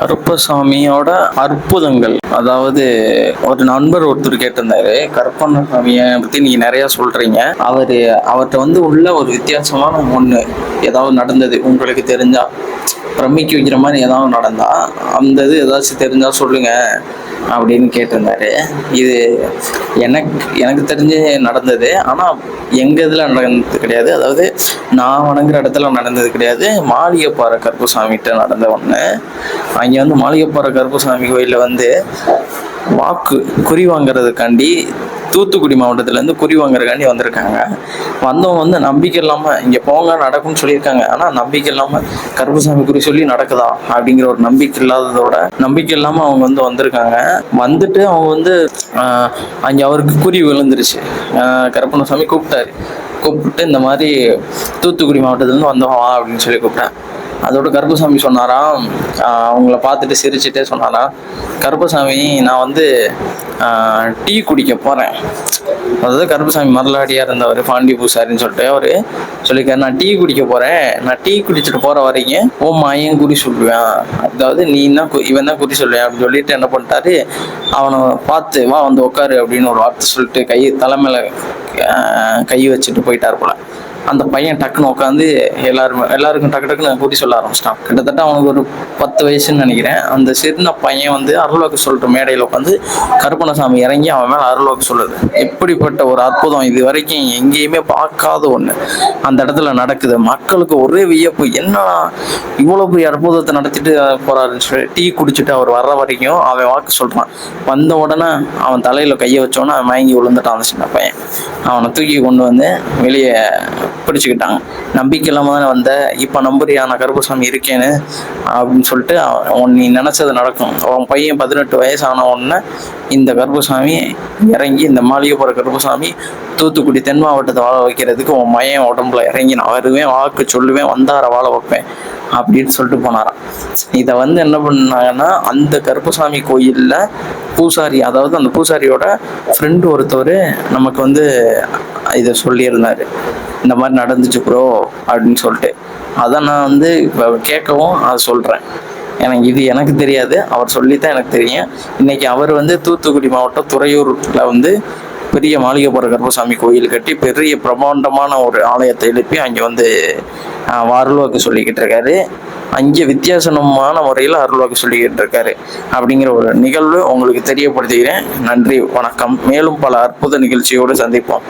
கருப்பசாமியோட அற்புதங்கள். அதாவது ஒரு நண்பர் ஒருத்தர் கேட்டிருந்தாரு கருப்பண்ணசாமியை பத்தி நீங்க நிறைய சொல்றீங்க. அவரு அவர்கிட்ட வந்து உள்ள ஒரு வித்தியாசமான ஒண்ணு ஏதாவது நடந்தது உங்களுக்கு தெரிஞ்சா? பிரமிக்க வைக்கிற மாதிரி ஏதாவது நடந்தா? அந்த இது ஏதாச்சும் தெரிஞ்சா சொல்லுங்க. அப்படின்னு கேட்டிருந்தாரு. இது எனக்கு எனக்கு தெரிஞ்சு நடந்தது. ஆனால் எங்கள் இதில் நடந்தது கிடையாது. அதாவது நான் வணங்குற இடத்துல நடந்தது கிடையாது. மாளிகைப்பாறை கருப்புசாமிகிட்ட நடந்த ஒன்று அங்கே வந்து மாளிகைப்பாறை கருப்புசாமி கோயிலில் வந்து வாக்கு குறி வாங்குறதுக்காண்டி தூத்துக்குடி மாவட்டத்துலேருந்து குறி வாங்குறதுக்காண்டி வந்திருக்காங்க. வந்தவங்க வந்து நம்பிக்கை இல்லாமல் இங்கே போங்க நடக்கும்னு சொல்லியிருக்காங்க. ஆனால் நம்பிக்கை இல்லாமல் கருப்புசாமி குறி சொல்லி நடக்குதா? அப்படிங்கிற ஒரு நம்பிக்கை இல்லாததோட நம்பிக்கை இல்லாமல் அவங்க வந்து வந்திருக்காங்க. வந்துட்டு அவங்க வந்து அங்கே அவருக்கு குறி விழுந்துருச்சு. கருப்பணசாமி கூப்பிட்டாரு. கூப்பிட்டு இந்த மாதிரி தூத்துக்குடி மாவட்டத்துலேருந்து வந்தோம் வா அப்படின்னு சொல்லி கூப்பிட்டேன் அதோட கருப்பசாமி சொன்னாராம். அவங்கள பார்த்துட்டு சிரிச்சுட்டே சொன்னாராம் கருப்பசாமி நான் வந்து டீ குடிக்க போகிறேன் அதாவது கருப்பசாமி மரலாடியாக இருந்தவர் பாண்டி பூசாரின்னு சொல்லிட்டு அவர் சொல்லியிருக்காரு நான் டீ குடிக்க போகிறேன் நான் டீ குடிச்சிட்டு போகிற வரைக்கும் ஓ மாயன் குறி சொல்லுவேன். அதாவது நீ தான் கு- இவன் தான் குறி சொல்லுவேன்? அப்படின்னு சொல்லிட்டு என்ன பண்ணிட்டாரு அவனை பார்த்து வா வந்து உட்காரு அப்படின்னு ஒரு வார்த்தை சொல்லிட்டு கை தலைமையில் கை வச்சுட்டு போயிட்டார் போல. அந்த பையன் டக்குன்னு உட்காந்து எல்லாருமே எல்லாருக்கும் டக்கு டக்குன்னு கூட்டி சொல்ல ஆரம்பிச்சிட்டான். கிட்டத்தட்ட அவனுக்கு ஒரு பத்து வயசுன்னு நினைக்கிறேன். அந்த சின்ன பையன் வந்து அருள்வாக்கு சொல்லிட்டு மேடையில் உட்காந்து கருப்பணசாமி இறங்கி அவன் மேலே அருள்வாக்கு சொல்லுது. எப்படிப்பட்ட ஒரு அற்புதம் இது வரைக்கும் எங்கேயுமே பார்க்காத ஒன்று அந்த இடத்துல நடக்குது. மக்களுக்கு ஒரே வியப்பு. என்ன இவ்வளோ பெரிய அற்புதத்தை நடத்திட்டு போறாருன்னு சொல்லி டீ குடிச்சிட்டு அவர் வர்ற வரைக்கும் அவன் வாக்கு சொல்கிறான் வந்த உடனே அவன் தலையில் கையை வச்சோன்னே அவன் மயங்கி விழுந்துட்டான் அந்த சின்ன பையன். அவனை தூக்கி கொண்டு வந்து வெளியே பிடிச்சிக்கிட்டாங்க. நம்பிக்கை இல்லாமல் தானே வந்த. இப்போ நம்புறியா? நான் கருப்பசாமி இருக்கேன்னு அப்படின்னு சொல்லிட்டு அவன் நீ நினச்சது நடக்கும். அவன் பையன் பதினெட்டு வயசான உடனே இந்த கருப்பசாமி இறங்கி இந்த மாளிகைப்புற கருப்பசாமி தூத்துக்குடி தென் மாவட்டத்தை வாழ வைக்கிறதுக்கு உன் மையன் உடம்புல இறங்கி நான் வருவேன் வாக்கு சொல்லுவேன் வந்தார வாழ வைப்பேன் அப்படின்னு சொல்லிட்டு போனாராம். இதை வந்து என்ன பண்ணாங்கன்னா அந்த கருப்பசாமி கோயிலில் பூசாரி அதாவது அந்த பூசாரியோட ஃப்ரெண்டு ஒருத்தவர் நமக்கு வந்து இதை சொல்லியிருந்தார். இந்த மாதிரி நடந்துச்சு ப்ரோ அப்படின்னு சொல்லிட்டு. அதை நான் வந்து இப்போ கேட்கவும் அதை சொல்கிறேன் எனக்கு இது எனக்கு தெரியாது. அவர் சொல்லித்தான் எனக்கு தெரியும். இன்னைக்கு அவர் வந்து தூத்துக்குடி மாவட்டம் துறையூரில் வந்து பெரிய மாளிகைப்புற கருப்பசாமி கோயில் கட்டி பெரிய பிரம்மாண்டமான ஒரு ஆலயத்தை எழுப்பி அங்கே வந்து அருள்வாக்கு சொல்லிக்கிட்டு இருக்காரு. அங்கே வித்தியாசமான முறையில் அருள்வாக்கு சொல்லிக்கிட்டு இருக்காரு. அப்படிங்கிற ஒரு நிகழ்வு உங்களுக்கு தெரியப்படுத்துகிறேன். நன்றி வணக்கம். மேலும் பல அற்புத நிகழ்ச்சியோடு சந்திப்போம்.